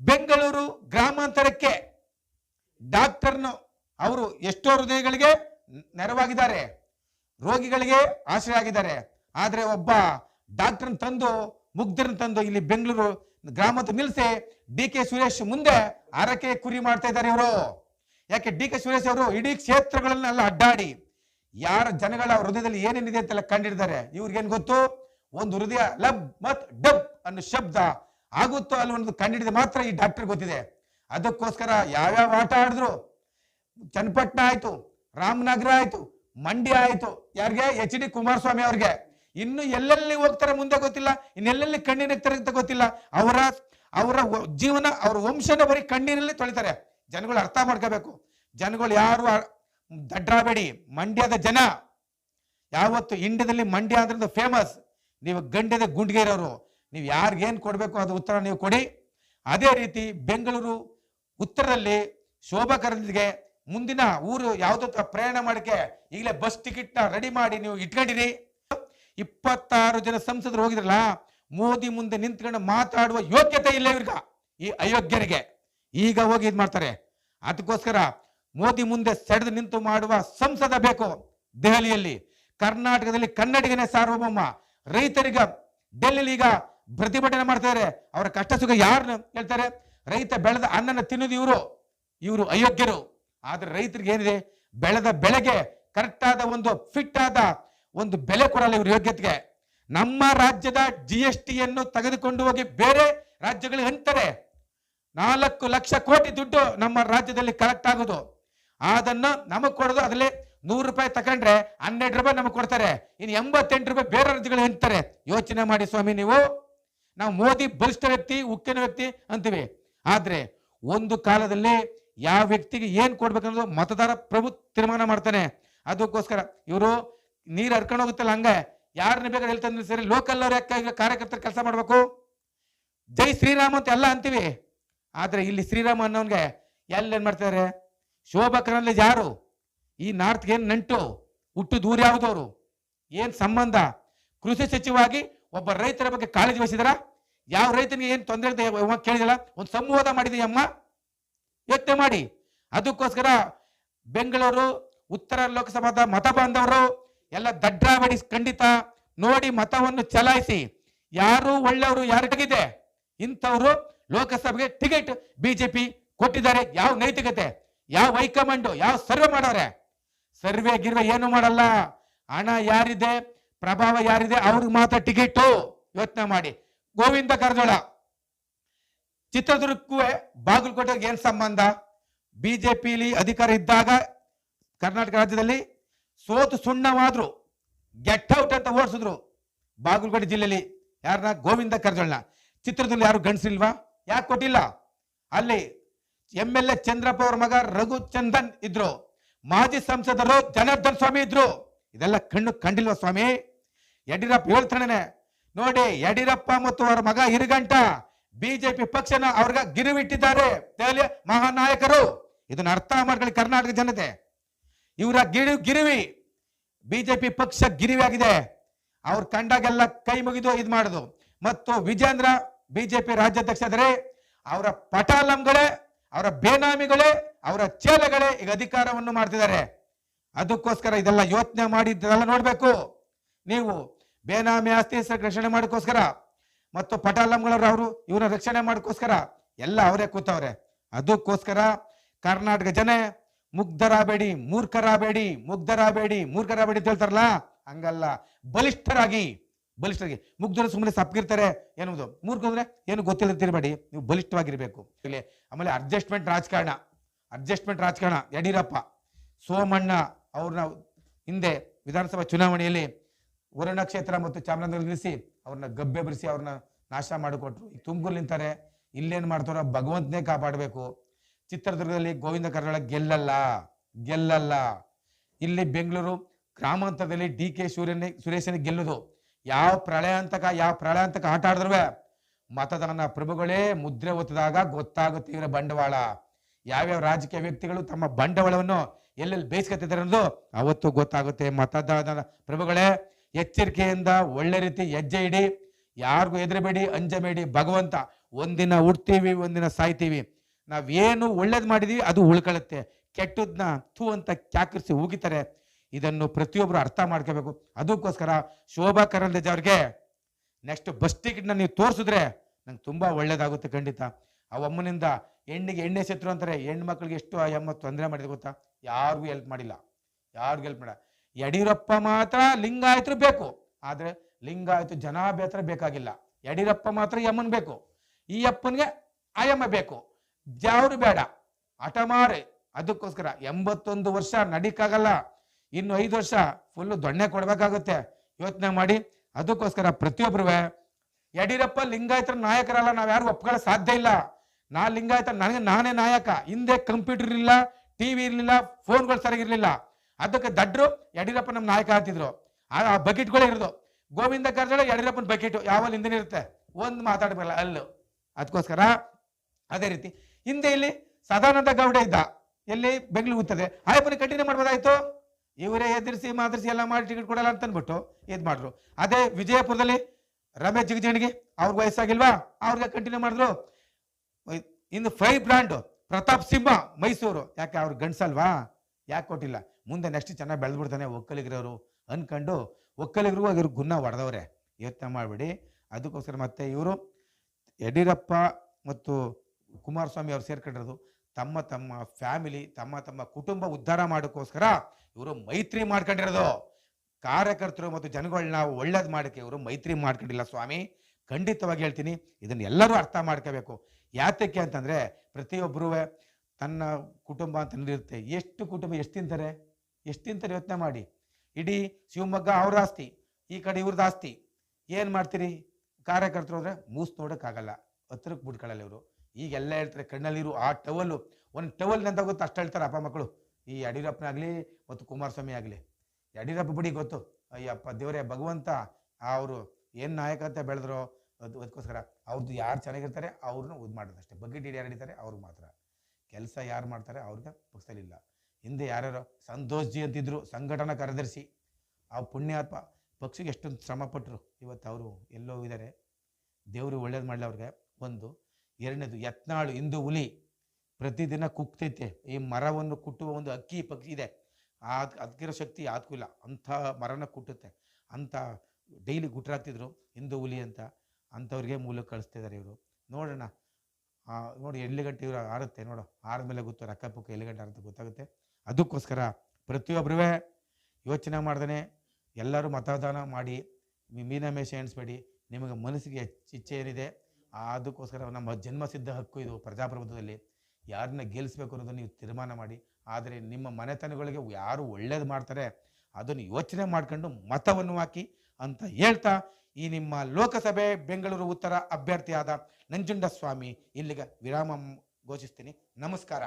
ಬೆಂಗಳೂರು ಗ್ರಾಮಾಂತರಕ್ಕೆ ಡಾಕ್ಟರ್ನು ಅವರು ಎಷ್ಟೋ ಹೃದಯಗಳಿಗೆ ನೆರವಾಗಿದ್ದಾರೆ, ರೋಗಿಗಳಿಗೆ ಆಶ್ರಯ ಆಗಿದ್ದಾರೆ ಆದರೆ ಒಬ್ಬ ಡಾಕ್ಟರ್ನ ತಂದು, ಮುಗ್ಧರನ್ನು ತಂದು ಇಲ್ಲಿ ಬೆಂಗಳೂರು ಗ್ರಾಮದ ನಿಲ್ಲಿಸಿ ಡಿ ಕೆ ಸುರೇಶ್ ಮುಂದೆ ಅರಕೆ ಕುರಿ ಮಾಡ್ತಾ ಇದ್ದಾರೆ ಇವರು. ಯಾಕೆ ಡಿ ಕೆ ಸುರೇಶ್ ಅವರು ಇಡೀ ಕ್ಷೇತ್ರಗಳನ್ನೆಲ್ಲ ಅಡ್ಡಾಡಿ ಯಾರ ಜನಗಳ ಹೃದಯದಲ್ಲಿ ಏನೇನಿದೆ ಅಂತೆಲ್ಲ ಕಂಡಿದ್ದಾರೆ. ಇವ್ರಿಗೇನು ಗೊತ್ತು? ಒಂದು ಹೃದಯ ಲಬ್ ಮತ್ ಡಬ್ ಅನ್ನೋ ಶಬ್ದ ಆಗುತ್ತೋ ಅಲ್ಲ ಒಂದು ಕಂಡಿಡಿದ ಮಾತ್ರ ಈ ಡಾಕ್ಟರ್ ಗೊತ್ತಿದೆ. ಅದಕ್ಕೋಸ್ಕರ ಯಾವ್ಯಾವ ಆಟ ಆಡಿದ್ರು? ಚನ್ನಪಟ್ಟಣ ಆಯ್ತು, ರಾಮನಗರ ಆಯ್ತು, ಮಂಡ್ಯ ಆಯ್ತು. ಯಾರಿಗೆ? ಎಚ್ ಡಿ ಕುಮಾರಸ್ವಾಮಿ ಅವ್ರಿಗೆ. ಇನ್ನು ಎಲ್ಲೆಲ್ಲಿ ಹೋಗ್ತಾರೆ ಮುಂದೆ ಗೊತ್ತಿಲ್ಲ ಇನ್ನೆಲ್ಲೆಲ್ಲಿ ಕಣ್ಣೀರಾಗ್ತಾರೆ ಅಂತ ಗೊತ್ತಿಲ್ಲ. ಅವರ ಅವರ ಜೀವನ, ಅವ್ರ ವಂಶನ ಬರೀ ಕಣ್ಣೀರಲ್ಲಿ ತೊಳಿತಾರೆ. ಜನಗಳು ಅರ್ಥ ಮಾಡ್ಕೋಬೇಕು. ಜನಗಳು ಯಾರು ದಡ್ರಾಬೇಡಿ, ಮಂಡ್ಯದ ಜನ. ಯಾವತ್ತು ಇಂಡಿಯಾದಲ್ಲಿ ಮಂಡ್ಯ ಅಂದ್ರೆ ಫೇಮಸ್ ನೀವು ಗಂಡ್ಯದ ಗುಂಡಿಗೆ ಇರೋರು ನೀವು ಯಾರಿಗೇನು ಕೊಡಬೇಕು ಅದು ಉತ್ತರ ನೀವು ಕೊಡಿ. ಅದೇ ರೀತಿ ಬೆಂಗಳೂರು ಉತ್ತರದಲ್ಲಿ ಶೋಭಾ ಮುಂದಿನ ಊರು ಯಾವುದೋ ಪ್ರಯಾಣ ಮಾಡಕ್ಕೆ ಈಗಲೇ ಬಸ್ ಟಿಕೆಟ್ನ ರೆಡಿ ಮಾಡಿ ನೀವು ಇಟ್ಕೊಂಡಿರಿ. ಇಪ್ಪತ್ತಾರು ಜನ ಸಂಸದರು ಹೋಗಿದ್ರಲ್ಲ, ಮೋದಿ ಮುಂದೆ ನಿಂತ್ಕೊಂಡು ಮಾತಾಡುವ ಯೋಗ್ಯತೆ ಇಲ್ಲ ಇವ್ರಿಗ, ಈ ಅಯೋಗ್ಯರಿಗೆ. ಈಗ ಹೋಗಿ ಇದು ಮಾಡ್ತಾರೆ. ಅದಕ್ಕೋಸ್ಕರ ಮೋದಿ ಮುಂದೆ ಸೆಡೆದು ನಿಂತು ಮಾಡುವ ಸಂಸದ ಬೇಕು ದೆಹಲಿಯಲ್ಲಿ. ಕರ್ನಾಟಕದಲ್ಲಿ ಕನ್ನಡಿಗನೇ ಸಾರ್ವಭೌಮ. ರೈತರಿಗ ಡೆಲ್ಲಿ ಈಗ ಪ್ರತಿಭಟನೆ ಮಾಡ್ತಾರೆ. ಅವರ ಕಷ್ಟ ಸುಖ ಯಾರನ್ನ ಹೇಳ್ತಾರೆ ರೈತ ಬೆಳೆದ ಅನ್ನನ ತಿನ್ನೋದು ಇವರು. ಇವರು ಅಯೋಗ್ಯರು. ಆದ್ರೆ ರೈತರಿಗೆ ಏನಿದೆ? ಬೆಳೆದ ಬೆಳೆಗೆ ಕರೆಕ್ಟ್ ಆದ ಒಂದು ಫಿಟ್ ಆದ ಒಂದು ಬೆಲೆ ಕೊಡಲ್ಲ ಇವ್ರ ಯೋಗ್ಯತೆಗೆ. ನಮ್ಮ ರಾಜ್ಯದ ಜಿ ಎಸ್ ಟಿಯನ್ನು ತೆಗೆದುಕೊಂಡು ಹೋಗಿ ಬೇರೆ ರಾಜ್ಯಗಳಿಗೆ ಹಂತಾರೆ ನಾಲ್ಕು ಲಕ್ಷ ಕೋಟಿ ದುಡ್ಡು ನಮ್ಮ ರಾಜ್ಯದಲ್ಲಿ ಕಲೆಕ್ಟ್ ಆಗೋದು. ಅದನ್ನು ನಮಗ್ ಕೊಡೋದು ಅದರಲ್ಲಿ ನೂರು ರೂಪಾಯಿ ತಕೊಂಡ್ರೆ ಹನ್ನೆರಡು ರೂಪಾಯಿ ನಮಗೆ ಕೊಡ್ತಾರೆ. ಇನ್ನು ಎಂಬತ್ತೆಂಟು ರೂಪಾಯಿ ಬೇರೆ ರಾಜ್ಯಗಳು ಹಂತಾರೆ ಯೋಚನೆ ಮಾಡಿ ಸ್ವಾಮಿ ನೀವು. ನಾವು ಮೋದಿ ಬಲಿಷ್ಠ ವ್ಯಕ್ತಿ, ಉಕ್ಕಿನ ವ್ಯಕ್ತಿ ಅಂತೀವಿ. ಆದ್ರೆ ಒಂದು ಕಾಲದಲ್ಲಿ ಯಾವ ವ್ಯಕ್ತಿಗೆ ಏನ್ ಕೊಡ್ಬೇಕನ್ನೋದು ಮತದಾರ ಪ್ರಭು ತೀರ್ಮಾನ ಮಾಡ್ತಾನೆ. ಅದಕ್ಕೋಸ್ಕರ ಇವರು ನೀರು ಹರ್ಕೊಂಡು ಹೋಗುತ್ತಲ್ಲ ಹಂಗೆ? ಯಾರನ್ನ ಬೇಕಾದ್ರೆ ಹೇಳ್ತಾನೆ ಸರಿ ಲೋಕಲ್ ಅವ್ರ ಯಾಕೆ ಈಗ ಕಾರ್ಯಕರ್ತರ ಕೆಲಸ ಮಾಡ್ಬೇಕು? ಜೈ ಶ್ರೀರಾಮ್ ಅಂತ ಎಲ್ಲ ಅಂತೀವಿ. ಆದ್ರೆ ಇಲ್ಲಿ ಶ್ರೀರಾಮ ಅನ್ನೋನ್ಗೆ ಎಲ್ಲೇನ್ ಮಾಡ್ತಾರೆ ಶೋಭಾ ಕರಂದ್ಲಾಜೆ ಯಾರು? ಈ ನಾರ್ತ್ ಏನ್ ನಂಟು? ಹುಟ್ಟು ದೂರ ಯಾವುದವರು? ಏನ್ ಸಂಬಂಧ? ಕೃಷಿ ಸಚಿವಾಗಿ ಒಬ್ಬ ರೈತರ ಬಗ್ಗೆ ಕಾಳಜಿ ವಹಿಸಿದ್ರ? ಯಾವ ರೈತನಿಗೆ ಏನು ತೊಂದರೆ ಕೇಳಿದಿಲ್ಲ ಒಂದು ಸಂವಾದ ಮಾಡಿದೆ ಅಮ್ಮ. ಯೋಚನೆ ಮಾಡಿ. ಅದಕ್ಕೋಸ್ಕರ ಬೆಂಗಳೂರು, ಉತ್ತರ ಲೋಕಸಭಾದ ಮತ ಬಾಂಧವರು, ಎಲ್ಲ ದಡ್ರಾಬೇಡಿ ಖಂಡಿತ ನೋಡಿ ಮತವನ್ನು ಚಲಾಯಿಸಿ. ಯಾರು ಒಳ್ಳೆಯವರು ಯಾರಿಗಿದೆ ಇಂಥವ್ರು ಲೋಕಸಭೆಗೆ ಟಿಕೆಟ್ ಬಿಜೆಪಿ ಕೊಟ್ಟಿದ್ದಾರೆ. ಯಾವ ನೈತಿಕತೆ? ಯಾವ ಹೈಕಮಾಂಡು? ಯಾವ ಸರ್ವೆ ಮಾಡವ್ರೆ ಸರ್ವೆ ಗಿರ್ವೆ ಏನು ಮಾಡಲ್ಲ? ಹಣ ಯಾರಿದೆ? ಪ್ರಭಾವ ಯಾರಿದೆ? ಅವ್ರಿಗೆ ಮಾತ್ರ ಟಿಕೆಟ್. ಯೋಚನೆ ಮಾಡಿ. ಗೋವಿಂದ ಕರ್ಜೋಳ. ಚಿತ್ರದುರ್ಗಕ್ಕೂ ಬಾಗಲಕೋಟೆಗೆ ಏನ್ ಸಂಬಂಧ? ಬಿಜೆಪಿಲಿ ಅಧಿಕಾರ ಇದ್ದಾಗ ಕರ್ನಾಟಕ ರಾಜ್ಯದಲ್ಲಿ ಸೋತು ಸುಣ್ಣವಾದ್ರು ಗೆಟ್ ಔಟ್ ಅಂತ ಓಡಿಸಿದ್ರು ಬಾಗಲಕೋಟೆ ಜಿಲ್ಲೆಯಲ್ಲಿ ಯಾರನ್ನ ಗೋವಿಂದ ಕರ್ಜೋಳನ. ಚಿತ್ರದುರ್ಗ ಯಾರು ಗಂಡಸಿಲ್ವಾ? ಯಾಕೆ ಕೊಟ್ಟಿಲ್ಲ? ಅಲ್ಲಿ ಎಂ ಎಲ್ ಎ ಚಂದ್ರಪ್ಪ ಅವರ ಮಗ ರಘು ಚಂದನ್ ಇದ್ರು. ಮಾಜಿ ಸಂಸದರು ಜನಾರ್ದನ್ ಸ್ವಾಮಿ ಇದ್ರು. ಇದೆಲ್ಲ ಕಣ್ಣು ಕಂಡಿಲ್ವಾ ಸ್ವಾಮಿ? ಯಡಿಯೂರಪ್ಪ ಹೇಳ್ತಾನೆ ನೋಡಿ ಯಡಿಯೂರಪ್ಪ ಮತ್ತು ಅವರ ಮಗ ಹಿರಿಗಂಟ ಬಿಜೆಪಿ ಪಕ್ಷನ ಅವ್ರಿಗೆ ಗಿರಿವಿಟ್ಟಿದ್ದಾರೆ. ದೆಹಲಿಯ ಮಹಾನಾಯಕರು. ಇದನ್ನ ಅರ್ಥ ಮಾಡ್ಕೊಳ್ಳಿ ಕರ್ನಾಟಕ ಜನತೆ. ಇವರ ಗಿರು ಗಿರಿವಿ ಬಿಜೆಪಿ ಪಕ್ಷ ಗಿರಿವಿ ಆಗಿದೆ ಅವ್ರು ಕಂಡಾಗೆಲ್ಲ ಕೈ ಮುಗಿದು ಇದು ಮಾಡುದು. ಮತ್ತು ವಿಜೇಂದ್ರ ಬಿಜೆಪಿ ರಾಜ್ಯಾಧ್ಯಕ್ಷ ಆದರೆ ಅವರ ಪಟಾಲಂಗಳೇ, ಅವರ ಬೇನಾಮಿಗಳೇ, ಅವರ ಚೇಲಗಳೇ ಈಗ ಅಧಿಕಾರವನ್ನು ಮಾಡ್ತಿದ್ದಾರೆ. ಅದಕ್ಕೋಸ್ಕರ ಇದೆಲ್ಲ ಯೋಚನೆ ಮಾಡಿದ್ದೆಲ್ಲ ನೋಡ್ಬೇಕು. ನೀವು ಬೇನಾಮಿ ಆಸ್ತಿ ರಕ್ಷಣೆ ಮಾಡೋಕ್ಕೋಸ್ಕರ ಮತ್ತು ಪಟಾಲಂಗಳವ್ರು ಇವರ ರಕ್ಷಣೆ ಮಾಡೋಕ್ಕೋಸ್ಕರ ಎಲ್ಲ ಅವರೇ ಕೂತವ್ರೆ. ಅದಕ್ಕೋಸ್ಕರ ಕರ್ನಾಟಕ ಜನ ಮುಗ್ಧರಾಗಬೇಡಿ ಮೂರ್ಖರಾಗಬೇಡಿ ಮುಗ್ಧರಾಗಬೇಡಿ ಮೂರ್ಖರಾಬೇಡಿ ಅಂತ ಹೇಳ್ತಾರಲ್ಲ, ಹಂಗಲ್ಲ. ಬಲಿಷ್ಠರಾಗಿ ಬಲಿಷ್ಠರಾಗಿ. ಮುಗ್ಧರು ಸುಮ್ಮನೆ ಸಪ್ಗಿರ್ತಾರೆ ಏನದು ಮೂರ್ಖ ಅಂದ್ರೆ ಏನು ಗೊತ್ತಿಲ್ಲದಿರಬೇಡಿ ನೀವು ಬಲಿಷ್ಠವಾಗಿರ್ಬೇಕು. ಇಲ್ಲಿ ಆಮೇಲೆ ಅಡ್ಜಸ್ಟ್ಮೆಂಟ್ ರಾಜಕಾರಣ. ಅಡ್ಜಸ್ಟ್ಮೆಂಟ್ ರಾಜಕಾರಣ. ಯಡಿಯೂರಪ್ಪ, ಸೋಮಣ್ಣ ಅವ್ರನ್ನ ಹಿಂದೆ ವಿಧಾನಸಭಾ ಚುನಾವಣೆಯಲ್ಲಿ ವರುಣ ಕ್ಷೇತ್ರ ಮತ್ತು ಚಾಮರಾಜನಗರ ನಿಲ್ಲಿಸಿ ಅವ್ರನ್ನ ಗಬ್ಬೆ ಬರಿಸಿ ಅವ್ರನ್ನ ನಾಶ ಮಾಡಿಕೊಟ್ರು. ಈಗ ತುಮಕೂರು ನಿಂತಾರೆ ಇಲ್ಲೇನ್ ಮಾಡ್ತಾರೋ ಭಗವಂತನೇ ಕಾಪಾಡಬೇಕು. ಚಿತ್ರದುರ್ಗದಲ್ಲಿ ಗೋವಿಂದ ಕಾರಜೋಳ ಗೆಲ್ಲಲ್ಲ ಗೆಲ್ಲಲ್ಲ. ಇಲ್ಲಿ ಬೆಂಗಳೂರು ಗ್ರಾಮಾಂತರದಲ್ಲಿ ಡಿ ಕೆ ಸೂರ್ಯನ, ಸುರೇಶನ ಗೆಲ್ಲುದು. ಯಾವ ಪ್ರಳಯಾಂತಕ ಯಾವ ಪ್ರಳಯಾಂತಕ ಆಟ ಆಡಿದ್ರುವೆ? ಮತದಾನ ಪ್ರಭುಗಳೇ ಮುದ್ರೆ ಒತ್ತದಾಗ ಗೊತ್ತಾಗುತ್ತೆ ಇವರ ಬಂಡವಾಳ. ಯಾವ್ಯಾವ ರಾಜಕೀಯ ವ್ಯಕ್ತಿಗಳು ತಮ್ಮ ಬಂಡವಾಳವನ್ನು ಎಲ್ಲೆಲ್ಲಿ ಬೇಯಿಸ್ಕೊತಿದ್ದಾರೆ ಅನ್ನೋದು ಅವತ್ತು ಗೊತ್ತಾಗುತ್ತೆ. ಮತದಾನ ಪ್ರಭುಗಳೇ ಎಚ್ಚರಿಕೆಯಿಂದ ಒಳ್ಳೆ ರೀತಿ ಹೆಜ್ಜೆ ಇಡಿ. ಯಾರಿಗೂ ಹೆದರಬೇಡಿ, ಅಂಜಬೇಡಿ. ಭಗವಂತ, ಒಂದಿನ ಹುಡ್ತೀವಿ, ಒಂದಿನ ಸಾಯ್ತೀವಿ. ನಾವೇನು ಒಳ್ಳೇದು ಮಾಡಿದೀವಿ, ಅದು ಉಳ್ಕೊಳ್ಳುತ್ತೆ. ಕೆಟ್ಟದ್ನ ಥೂ ಅಂತ ಕ್ಯಾಕರಿಸಿ ಉಗಿತಾರೆ. ಇದನ್ನು ಪ್ರತಿಯೊಬ್ಬರು ಅರ್ಥ ಮಾಡ್ಕೋಬೇಕು. ಅದಕ್ಕೋಸ್ಕರ ಶೋಭಾ ಕರಂದ್ಲಾಜೆ ಅವ್ರಿಗೆ ನೆಕ್ಸ್ಟ್ ಬಸ್ ಟಿಕೆಟ್ನ ನೀವು ತೋರಿಸಿದ್ರೆ ನಂಗೆ ತುಂಬಾ ಒಳ್ಳೇದಾಗುತ್ತೆ ಖಂಡಿತ. ಆ ಅಮ್ಮನಿಂದ ಹೆಣ್ಣಿಗೆ ಎಣ್ಣೆ ಸೆತ್ರು ಅಂತಾರೆ ಹೆಣ್ಣು ಮಕ್ಕಳಿಗೆ ಎಷ್ಟು ಅಮ್ಮ ತೊಂದರೆ ಮಾಡಿದೆ ಗೊತ್ತಾ? ಯಾರಿಗೂ ಹೆಲ್ಪ್ ಮಾಡಿಲ್ಲ. ಯಾರಿಗೂ ಹೆಲ್ಪ್ ಮಾಡ ಯಡಿಯೂರಪ್ಪ ಮಾತ್ರ ಲಿಂಗಾಯತರು ಬೇಕು. ಆದ್ರೆ ಲಿಂಗಾಯತ ಜನಾಭ್ಯತರ ಬೇಕಾಗಿಲ್ಲ. ಯಡಿಯೂರಪ್ಪ ಮಾತ್ರ ಯಮನ್ ಬೇಕು. ಈ ಅಪ್ಪನಿಗೆ ಆಯಮ್ಮ ಬೇಕು. ಜಾವ್ರು ಬೇಡ. ಹಠ ಮಾರಿ ಅದಕ್ಕೋಸ್ಕರ ಎಂಬತ್ತೊಂದು ವರ್ಷ ನಡಿಕಾಗಲ್ಲ. ಇನ್ನು ಐದು ವರ್ಷ ಫುಲ್ಲು ದೊಣ್ಣೆ ಕೊಡ್ಬೇಕಾಗುತ್ತೆ. ಯೋಚನೆ ಮಾಡಿ. ಅದಕ್ಕೋಸ್ಕರ ಪ್ರತಿಯೊಬ್ಬರು ಯಡಿಯೂರಪ್ಪ ಲಿಂಗಾಯತರ ನಾಯಕರಲ್ಲ. ನಾವು ಯಾರು ಒಪ್ಕೊಳ್ಳೋ ಸಾಧ್ಯ ಇಲ್ಲ. ನಾ ಲಿಂಗಾಯತ, ನನಗೆ ನಾನೇ ನಾಯಕ. ಹಿಂದೆ ಕಂಪ್ಯೂಟರ್ ಇರಲಿಲ್ಲ, ಟಿವಿ ಇರಲಿಲ್ಲ, ಫೋನ್ಗಳು ಸರಿಗಿರ್ಲಿಲ್ಲ. ಅದಕ್ಕೆ ದಡ್ರು ಯಡಿಯೂರಪ್ಪ ನಮ್ಮ ನಾಯಕ ಅಂತಿದ್ರು ಆ ಬಕೆಟ್ಗಳೇ ಇರೋದು. ಗೋವಿಂದ ಕಾರಜೋಳ ಯಡಿಯೂರಪ್ಪನ ಬಕೆಟ್ ಯಾವಲ್ಲಿ ಹಿಂದೆ ಇರುತ್ತೆ? ಒಂದು ಮಾತಾಡಬೇಕಲ್ಲ, ಅಲ್ಲು. ಅದಕ್ಕೋಸ್ಕರ ಅದೇ ರೀತಿ. ಹಿಂದೆ ಇಲ್ಲಿ ಸದಾನಂದ ಗೌಡ ಇದ್ದ. ಎಲ್ಲಿ? ಬೆಂಗಳೂರು ಹೋಗ್ತದೆ ಆಯಪ್ಪನ ಕಂಟಿನ್ಯೂ ಮಾಡ್ಬೋದಾಯ್ತು? ಇವರೇ ಎದುರಿಸಿ ಮಾದರಿಸಿ ಎಲ್ಲ ಮಾಡಿ ಟಿಕೆಟ್ ಕೊಡಲ್ಲ ಅಂತ ಅಂದ್ಬಿಟ್ಟು ಇದು ಮಾಡ್ರು. ಅದೇ ವಿಜಯಪುರದಲ್ಲಿ ರಮೇಶ್ ಜಿಗಜಿಣಿಗೆ ಅವ್ರಿಗೆ ವಯಸ್ಸಾಗಿಲ್ವಾ? ಅವ್ರಿಗೆ ಕಂಟಿನ್ಯೂ ಮಾಡಿದ್ರು. ಇನ್ನು ಫೈ ಬ್ರಾಂಡ್ ಪ್ರತಾಪ್ ಸಿಂಹ ಮೈಸೂರು. ಯಾಕೆ, ಅವ್ರು ಗಂಡ್ಸಲ್ವಾ? ಯಾಕೆ ಕೊಟ್ಟಿಲ್ಲ? ಮುಂದೆ ನೆಕ್ಸ್ಟ್ ಚೆನ್ನಾಗಿ ಬೆಳೆದ್ಬಿಡ್ತಾನೆ ಒಕ್ಕಲಿಗರವರು. ಅಂದ್ಕೊಂಡು ಒಕ್ಕಲಿಗರಿಗೂ ಇವ್ರು ಗುನ್ನ ಹೊಡೆದವ್ರೆ. ಯೋಚನೆ ಮಾಡಬೇಡಿ. ಅದಕ್ಕೋಸ್ಕರ ಮತ್ತೆ ಇವರು ಯಡಿಯೂರಪ್ಪ ಮತ್ತು ಕುಮಾರಸ್ವಾಮಿ ಅವ್ರು ಸೇರ್ಕೊಂಡಿರೋದು ತಮ್ಮ ತಮ್ಮ ಫ್ಯಾಮಿಲಿ ತಮ್ಮ ತಮ್ಮ ಕುಟುಂಬ ಉದ್ಧಾರ ಮಾಡೋಕ್ಕೋಸ್ಕರ ಇವರು ಮೈತ್ರಿ ಮಾಡ್ಕೊಂಡಿರೋದು. ಕಾರ್ಯಕರ್ತರು ಮತ್ತು ಜನಗಳನ್ನ ಒಳ್ಳೇದು ಮಾಡೋಕ್ಕೆ ಇವರು ಮೈತ್ರಿ ಮಾಡ್ಕೊಂಡಿಲ್ಲ ಸ್ವಾಮಿ. ಖಂಡಿತವಾಗಿ ಹೇಳ್ತೀನಿ ಇದನ್ನ ಎಲ್ಲರೂ ಅರ್ಥ ಮಾಡ್ಕೋಬೇಕು. ಯಾತಕ್ಕೆ ಅಂತಂದರೆ ಪ್ರತಿಯೊಬ್ಬರೂ ತನ್ನ ಕುಟುಂಬ ಅಂತ ಇರುತ್ತೆ ಎಷ್ಟು ಕುಟುಂಬ ಎಷ್ಟು ತಿಂತಾರೆ? ಎಷ್ಟು ತಿಂತಾರೆ ಯೋಚನೆ ಮಾಡಿ. ಇಡೀ ಶಿವಮೊಗ್ಗ ಅವ್ರ ಆಸ್ತಿ, ಈ ಕಡೆ ಇವ್ರದ್ದು ಆಸ್ತಿ. ಏನು ಮಾಡ್ತೀರಿ? ಕಾರ್ಯಕರ್ತರು ಹೋದರೆ ಮೂಸ್ ನೋಡೋಕ್ಕಾಗಲ್ಲ. ಹತ್ರಕ್ಕೆ ಬಿಟ್ಕೊಳ್ಳಲ್ಲ ಇವರು. ಈಗೆಲ್ಲ ಹೇಳ್ತಾರೆ, ಕಣ್ಣಲ್ಲಿರು ಆ ಟವಲ್ಲು ಒಂದು ಟವಲ್ ನಂತ ಗೊತ್ತು? ಅಷ್ಟು ಹೇಳ್ತಾರೆ ಅಪ್ಪ ಮಕ್ಕಳು. ಈ ಯಡಿಯೂರಪ್ಪನಾಗಲಿ ಮತ್ತು ಕುಮಾರಸ್ವಾಮಿ ಆಗಲಿ. ಯಡಿಯೂರಪ್ಪ ಬಿಡಿ ಗೊತ್ತು. ಅಯ್ಯಪ್ಪ ದೇವರೇ, ಭಗವಂತ. ಅವರು ಏನು ನಾಯಕತೆ ಬೆಳೆದ್ರೋ ಅದು ಅದಕ್ಕೋಸ್ಕರ. ಅವ್ರದ್ದು ಯಾರು ಚೆನ್ನಾಗಿರ್ತಾರೆ ಅವ್ರನ್ನ ಇದು ಮಾಡೋದು ಅಷ್ಟೇ ಬಗ್ಗೆಟ್ ಯಾರು ಹಿಡಿತಾರೆ ಅವ್ರಿಗೆ ಮಾತ್ರ. ಕೆಲಸ ಯಾರು ಮಾಡ್ತಾರೆ ಅವ್ರಿಗೆ ಪಕ್ಷದಲ್ಲಿಲ್ಲ ಹಿಂದೆ ಯಾರ್ಯಾರೋ ಸಂತೋಷ್ ಜಿ ಅಂತಿದ್ರು, ಸಂಘಟನಾ ಕಾರ್ಯದರ್ಶಿ. ಆ ಪುಣ್ಯಾತ್ಮ ಪಕ್ಷಿಗೆ ಎಷ್ಟೊಂದು ಶ್ರಮ ಪಟ್ಟರು ಇವತ್ತು ಅವರು ಎಲ್ಲೋ ಇದ್ದಾರೆ ದೇವರು ಒಳ್ಳೇದು ಮಾಡಲಿ ಅವ್ರಿಗೆ. ಒಂದು, ಎರಡನೇದು, ಯತ್ನಾಳು ಇಂದು ಹುಲಿ. ಪ್ರತಿದಿನ ಕುಕ್ತೈತೆ ಈ ಮರವನ್ನು ಕುಟ್ಟುವ ಒಂದು ಅಕ್ಕಿ ಪಕ್ಷಿ ಇದೆ. ಆ ಅದಕ್ಕಿರೋ ಶಕ್ತಿ ಯಾಕೂ ಇಲ್ಲ. ಅಂಥ ಮರನ ಕುಟ್ಟುತ್ತೆ. ಅಂಥ ಡೈಲಿ ಗುಟ್ರಾಗ್ತಿದ್ರು ಹಿಂದೂ ಹುಲಿ ಅಂತ. ಅಂಥವ್ರಿಗೆ ಮೂಲಕ್ಕೆ ಕಳಿಸ್ತಿದ್ದಾರೆ ಇವರು. ನೋಡೋಣ. ನೋಡಿ ಎಲ್ಲಿ ಗಂಟೆ ಇವರು ಆರುತ್ತೆ, ನೋಡು. ಆದ್ಮೇಲೆ ಗೊತ್ತು ಅಕ್ಕಪಕ್ಕ ಎಲ್ಲಿ ಗಂಟೆ ಆರುತ್ತೆ ಗೊತ್ತಾಗುತ್ತೆ. ಅದಕ್ಕೋಸ್ಕರ ಪ್ರತಿಯೊಬ್ಬರೂ ಯೋಚನೆ ಮಾಡ್ದೇ ಎಲ್ಲರೂ ಮತದಾನ ಮಾಡಿ ಮೀನ ಮೀನಮೇಷ ಎಣಿಸ್ಬೇಡಿ. ನಿಮಗೆ ಮನಸ್ಸಿಗೆ ಇಚ್ಛೆ ಏನಿದೆ ಅದಕ್ಕೋಸ್ಕರ ನಮ್ಮ ಜನ್ಮಸಿದ್ಧ ಹಕ್ಕು ಇದು ಪ್ರಜಾಪ್ರಭುತ್ವದಲ್ಲಿ. ಯಾರನ್ನ ಗೆಲ್ಲಿಸ್ಬೇಕು ಅನ್ನೋದನ್ನು ನೀವು ತೀರ್ಮಾನ ಮಾಡಿ. ಆದರೆ ನಿಮ್ಮ ಮನೆತನಗಳಿಗೆ ಯಾರು ಒಳ್ಳೇದು ಮಾಡ್ತಾರೆ, ಅದನ್ನು ಯೋಚನೆ ಮಾಡ್ಕೊಂಡು ಮತವನ್ನು ಹಾಕಿ ಅಂತ ಹೇಳ್ತಾ ಈ ನಿಮ್ಮ ಲೋಕಸಭೆ ಬೆಂಗಳೂರು ಉತ್ತರ ಅಭ್ಯರ್ಥಿಯಾದ ನಂಜುಂಡಸ್ವಾಮಿ ಇಲ್ಲಿಗೆ ವಿರಾಮ ಘೋಷಿಸ್ತೀನಿ. ನಮಸ್ಕಾರ.